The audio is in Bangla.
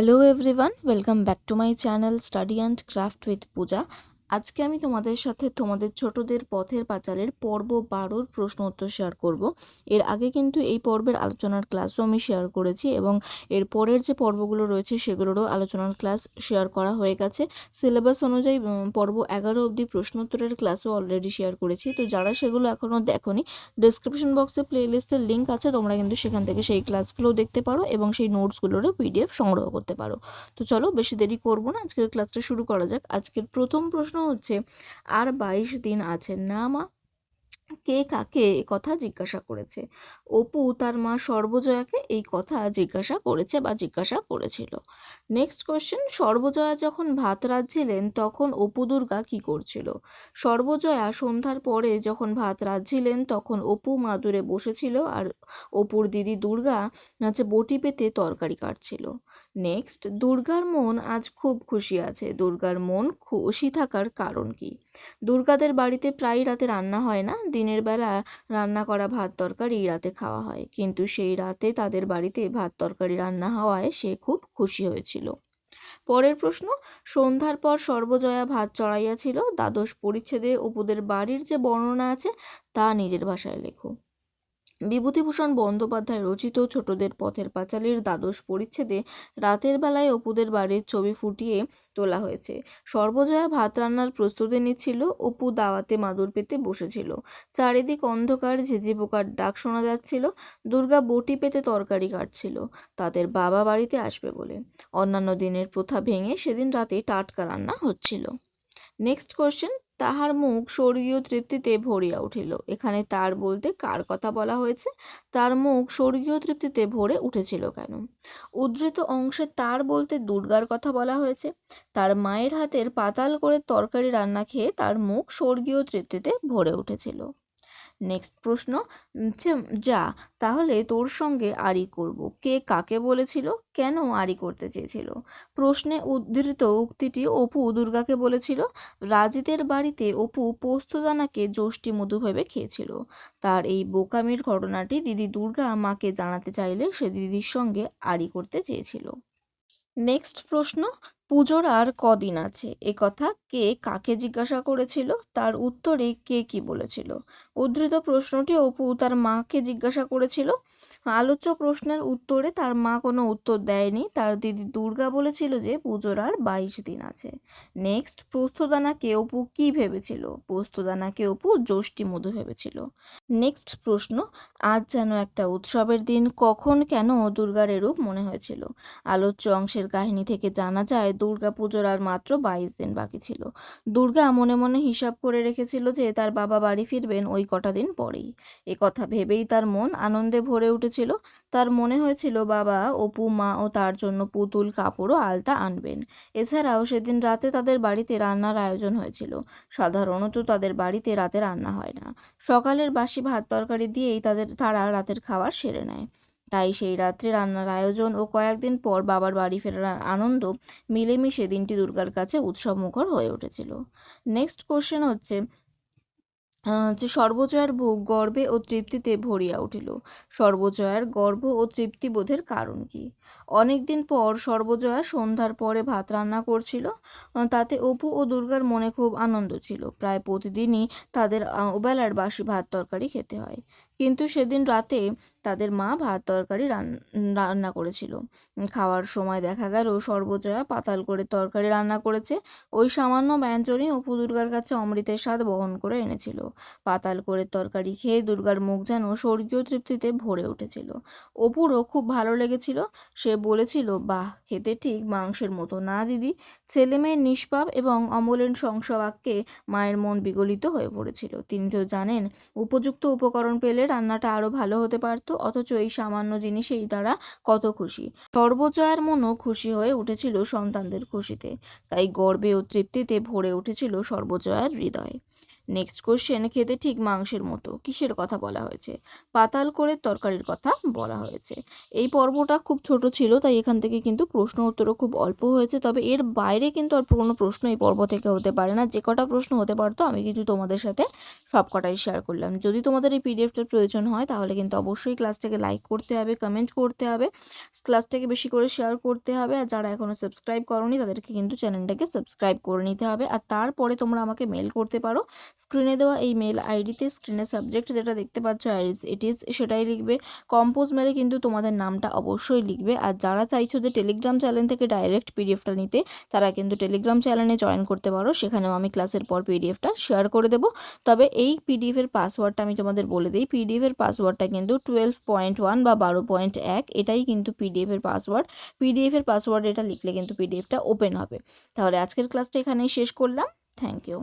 Hello everyone, welcome back to my channel Study and Craft with Pooja. আজকে আমি তোমাদের সাথে তোমাদের ছোটদের পথের পাঁচালের পর্ব বারোর প্রশ্ন উত্তর শেয়ার করব। এর আগে কিন্তু এই পর্বের আলোচনার ক্লাসও আমি শেয়ার করেছি এবং এর পরের যে পর্বগুলো রয়েছে সেগুলোরও আলোচনার ক্লাস শেয়ার করা হয়ে গেছে। সিলেবাস অনুযায়ী পর্ব এগারো অবধি প্রশ্নোত্তরের ক্লাসও অলরেডি শেয়ার করেছি। তো যারা সেগুলো এখনও দেখোনি ডিসক্রিপশন বক্সে প্লেলিস্টের লিঙ্ক আছে, তোমরা কিন্তু সেখান থেকে সেই ক্লাসগুলোও দেখতে পারো এবং সেই নোটসগুলোরও পিডিএফ সংগ্রহ করতে পারো। তো চলো, বেশি দেরি করব না, আজকের ক্লাসটা শুরু করা যাক। আজকের প্রথম প্রশ্ন হচ্ছে আর বাইশ দিন আছে না মা। কে কাকে এ কথা জিজ্ঞাসা করেছে? অপু তার মা সর্বজয়াকে এই কথা জিজ্ঞাসা করেছে বা জিজ্ঞাসা করেছিল। নেক্সট কোশ্চেন সর্বজয়া যখন ভাত রাঁধছিলেন তখন অপু দুর্গা কী করছিল? সর্বজয়া সন্ধ্যার পরে যখন ভাত রাঁধছিলেন তখন অপু মাদুরে বসেছিল আর অপুর দিদি দুর্গা হচ্ছে বটি পেতে তরকারি কাটছিল। নেক্সট দুর্গার মন আজ খুব খুশি আছে। দুর্গার মন খুশি থাকার কারণ কি? দুর্গাদের বাড়িতে প্রায় রাতে রান্না হয় না, দিনের বেলা রান্না করা ভাত তরকারি রাতে খাওয়া হয়। কিন্তু সেই রাতে তাদের বাড়িতে ভাত তরকারি রান্না হওয়ায় সে খুব খুশি হয়েছিল। পরের প্রশ্ন, সন্ধ্যার পর সর্বজয়া ভাত চড়াইয়াছিল। দ্বাদশ পরিচ্ছেদে অপুদের বাড়ির যে বর্ণনা আছে, তা নিজের ভাষায় লেখো। বিভূতিভূষণ বন্দ্যোপাধ্যায় রচিত ছোটদের পথের পাঁচালীর দ্বাদশ পরিচ্ছেদে রাতের বেলায় অপুদের বাড়ির ছবি ফুটিয়ে তোলা হয়েছে। সর্বজয়া ভাত রান্নার প্রস্তুতি নিচ্ছিল, অপু দাওয়াতে মাদুর পেতে বসেছিল। চারিদিক অন্ধকার, ঝিঝি পোকার ডাক শোনা যাচ্ছিল, দুর্গা বটি পেতে তরকারি কাটছিল, তাদের বাবা বাড়িতে আসবে বলে। অন্যান্য দিনের প্রথা ভেঙে সেদিন রাতে টাটকা রান্না হচ্ছিল। নেক্সট কোশ্চেন তাহার মুখ স্বর্গীয় তৃপ্তিতে ভরিয়া উঠিল। এখানে তার বলতে কার কথা বলা হয়েছে? তার মুখ স্বর্গীয় তৃপ্তিতে ভরে উঠেছিল কেন? উদ্ধৃত অংশে তার বলতে দুর্গার কথা বলা হয়েছে। তার মায়ের হাতের পাতাল করে তরকারি রান্না খেয়ে তার মুখ স্বর্গীয় তৃপ্তিতে ভরে উঠেছিল। নেক্সট প্রশ্ন যে, তাহলে তোর সঙ্গে আড়ি করব। কে কাকে বলেছিল? কেন আড়ি করতে চেয়েছিল? প্রশ্নে উদ্ধৃত উক্তিটি অপু দুর্গাকে বলেছিল, রাজিদের বাড়িতে অপু পোস্তদানাকে যষ্টি মধু ভেবে খেয়েছিল। তার এই বোকামির ঘটনাটি দিদি দুর্গা মাকে জানাতে চাইলে সে দিদির সঙ্গে আড়ি করতে চেয়েছিল। নেক্সট প্রশ্ন পুজোর আর কদিন আছে? এ কথা কে কাকে জিজ্ঞাসা করেছিল? তার উত্তরে কে কি বলেছিল? উদ্ধৃত প্রশ্নটি অপু তার মাকে জিজ্ঞাসা করেছিল। আলোচ্য প্রশ্নের উত্তরে তার মা কোনো উত্তর দেয়নি। তার দিদি দুর্গা বলেছিল যে পুজোর আর বাইশ দিন আছে। নেক্সট পোস্তদানাকে অপু কি ভেবেছিল? পোস্তদানাকে অপু যষ্টি মধু ভেবেছিল। নেক্সট প্রশ্ন, আজ যেন একটা উৎসবের দিন, কখন কেন দুর্গার এরূপ মনে হয়েছিল? আলোচ্য অংশের কাহিনী থেকে জানা যায় দুর্গা পুজোর আর মাত্র বাইশ দিন বাকি ছিল। দুর্গা মনে মনে হিসাব করে রেখেছিল যে, তার বাবা বাড়ি ফিরবেন ওই কটা দিন পরেই। এ কথা ভেবেই তার মন আনন্দে ভরে উঠেছিল। তার মনে হয়েছিল বাবা, অপু, মা ও তার জন্য পুতুল কাপড় ও আলতা আনবেন। এছাড়াও সেদিন রাতে তাদের বাড়িতে রান্নার আয়োজন হয়েছিল। সাধারণত তাদের বাড়িতে রাতে রান্না হয় না। সকালের বাসি ভাত তরকারি দিয়েই তাদের, তারা রাতের খাবার সেরে নেয়। তাই সেই রাত্রে রান্নার আয়োজন ও কয়েকদিন পর বাবার বাড়ি ফেরার আনন্দ মিলেমিশে দিনটি দুর্গার কাছে উৎসবমুখর হয়ে উঠেছিল। নেক্সট কোশ্চেন হচ্ছে যে সর্বজয়ার বুক গর্বে ও তৃপ্তিতে ভরিয়া উঠিল। সর্বজয়ার গর্ব ও তৃপ্তিবোধের কারণ কি? অনেকদিন পর সর্বজয়া সন্ধ্যার পরে ভাত রান্না করছিল তাতে অপু ও দুর্গার মনে খুব আনন্দ ছিল। প্রায় প্রতিদিনই তাদের ওবেলার বাসি ভাত তরকারি খেতে হয়। কিন্তু সেদিন রাতে তাদের মা ভাত তরকারি রান- রান্না করেছিল। খাওয়ার সময় দেখা গেল সর্বজয়া পাতাল করে তরকারি রান্না করেছে। ওই সামান্য ব্যঞ্জনই অপু দুর্গার কাছে অমৃতের স্বাদ বহন করে এনেছিল। পাতাল করে তরকারি খেয়ে দুর্গার মুখ যেন স্বর্গীয় তৃপ্তিতে ভরে উঠেছিল। অপুরও খুব ভালো লেগেছিল। সে বলেছিল, বাহ, খেতে ঠিক মাংসের মতো না, দিদি। ছেলেমেয়ের নিষ্পাপ এবং অমলেন শংসবাক্যে মায়ের মন বিগলিত হয়ে পড়েছিল। তিনি তো জানেন, উপযুক্ত উপকরণ পেলে রান্নাটা আরও ভালো হতে পারত, অথচ এই সামান্য জিনিসেই তারা কত খুশি। সর্বজয়ার মনও খুশি হয়ে উঠেছিল সন্তানদের খুশিতে। তাই গর্বে ও তৃপ্তিতে ভরে উঠেছিল সর্বজয়ার হৃদয়। নেক্সট কোশ্চেন খেতে ঠিক মাংসের মতো। কিসের কথা বলা হয়েছে? পাতাল করে তরকারির কথা বলা হয়েছে। এই পর্বটা খুব ছোট ছিল, তাই এখান থেকে কিন্তু প্রশ্ন উত্তরও খুব অল্প হয়েছে, তবে এর বাইরে কিন্তু আর কোনো প্রশ্ন এই পর্ব থেকে হতে পারে না। যে কটা প্রশ্ন হতে পারতো, আমি কিন্তু তোমাদের সাথে সব কটাই শেয়ার করলাম। যদি তোমাদের এই পিডিএফটার প্রয়োজন হয়, তাহলে কিন্তু অবশ্যই ক্লাসটাকে লাইক করতে হবে কমেন্ট করতে হবে ক্লাসটাকে বেশি করে শেয়ার করতে হবে, আর যারা এখনও সাবস্ক্রাইব করনি, তাদেরকে কিন্তু চ্যানেলটাকে সাবস্ক্রাইব করে নিতে হবে। আর তারপরে তোমরা আমাকে মেল করতে পারো স্ক্রিনে দেওয়া এই মেল আইডিতে স্ক্রিনে সাবজেক্ট যেটা দেখতে পাচ্ছ ইট ইজ সেটাই লিখবে। কম্পোজ মেলে কিন্তু তোমাদের নামটা অবশ্যই লিখবে। আর যারা চাইছো যে টেলিগ্রাম চ্যানেল থেকে ডাইরেক্ট পিডিএফটা নিতে, তারা কিন্তু টেলিগ্রাম চ্যানেলে জয়েন করতে পারো। সেখানেও আমি ক্লাসের পর পিডিএফটা শেয়ার করে দেবো। তবে এই পিডিএফের পাসওয়ার্ডটা আমি তোমাদের বলে দিই। পিডিএফের পাসওয়ার্ডটা কিন্তু টুয়েলভ পয়েন্ট ওয়ান বা বারো পয়েন্ট এক, এটাই কিন্তু পিডিএফের পাসওয়ার্ড পিডিএফের পাসওয়ার্ড এটা লিখলে কিন্তু পিডিএফটা ওপেন হবে। তাহলে আজকের ক্লাসটা এখানেই শেষ করলাম। Thank you